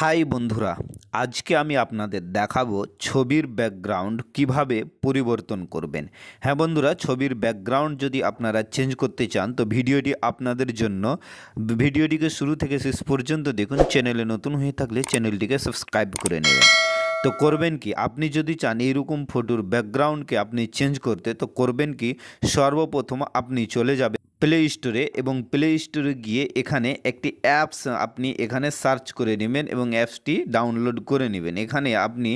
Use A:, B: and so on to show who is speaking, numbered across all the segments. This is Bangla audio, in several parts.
A: হাই বন্ধুরা, আজকে আমি আপনাদের দেখাবো ছবির ব্যাকগ্রাউন্ড কীভাবে পরিবর্তন করবেন। হ্যাঁ বন্ধুরা, ছবির ব্যাকগ্রাউন্ড যদি আপনারা চেঞ্জ করতে চান, তো ভিডিওটি আপনাদের জন্য। ভিডিওটিকে শুরু থেকে শেষ পর্যন্ত দেখুন চ্যানেলে নতুন হয়ে থাকলে চ্যানেলটিকে সাবস্ক্রাইব করে নেবেন। তো করবেন কি? আপনি যদি চান এইরকম ফটোর ব্যাকগ্রাউন্ডকে আপনি চেঞ্জ করতে, তো করবেন কি? সর্বপ্রথম আপনি চলে যাবেন প্লে স্টোরে এবং প্লে স্টোরে গিয়ে এখানে একটি অ্যাপস আপনি এখানে সার্চ করে নেবেন এবং অ্যাপসটি ডাউনলোড করে নেবেন। এখানে আপনি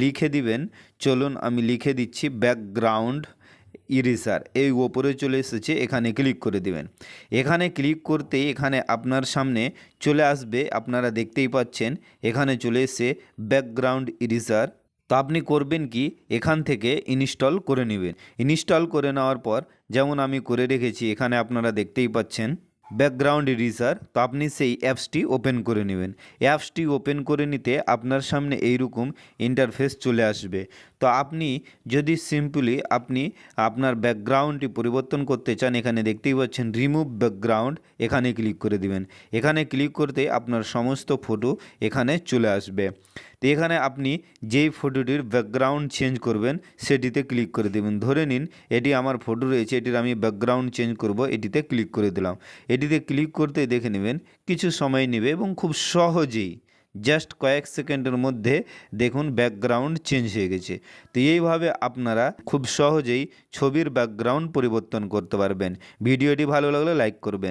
A: লিখে দিবেন, চলুন আমি লিখে দিচ্ছি ব্যাকগ্রাউন্ড ইরিসার এই ওপরে চলে এসেছে, এখানে ক্লিক করে দিবেন। এখানে ক্লিক করতেই এখানে আপনার সামনে চলে আসবে, আপনারা দেখতেই পাচ্ছেন, এখানে চলে এসে ব্যাকগ্রাউন্ড ইরেজার তো আপনি করবেন কি? এখান থেকে ইনস্টল করে নেবেন। ইনস্টল করে নেওয়ার পর যেমন আমি করে রেখেছি, এখানে আপনারা দেখতেই পাচ্ছেন ব্যাকগ্রাউন্ড রিসার তো আপনি সেই অ্যাপসটি ওপেন করে নেবেন। অ্যাপসটি ওপেন করে নিতে আপনার সামনে এইরকম ইন্টারফেস চলে আসবে। তো আপনি যদি সিম্পলি আপনি আপনার ব্যাকগ্রাউন্ডটি পরিবর্তন করতে চান, এখানে দেখতেই পাচ্ছেন রিমুভ ব্যাকগ্রাউন্ড এখানে ক্লিক করে দিবেন। এখানে ক্লিক করতে আপনার সমস্ত ফটো এখানে চলে আসবে। তো এখানে আপনি যেই ফটোটির ব্যাকগ্রাউন্ড চেঞ্জ করবেন, সেটিতে ক্লিক করে দেবেন। ধরে নিন, এটি আমার ফটো রয়েছে, এটির আমি ব্যাকগ্রাউন্ড চেঞ্জ করব, এটিতে ক্লিক করে দিলাম। এটিতে ক্লিক করতে দেখে নেবেন, কিছু সময় নেবে এবং খুব সহজেই জাস্ট কয়েক সেকেন্ডের মধ্যে দেখুন ব্যাকগ্রাউন্ড চেঞ্জ হয়ে গেছে। তো এইভাবে আপনারা খুব সহজেই ছবির ব্যাকগ্রাউন্ড পরিবর্তন করতে পারবেন। ভিডিওটি ভালো লাগলে লাইক করবেন।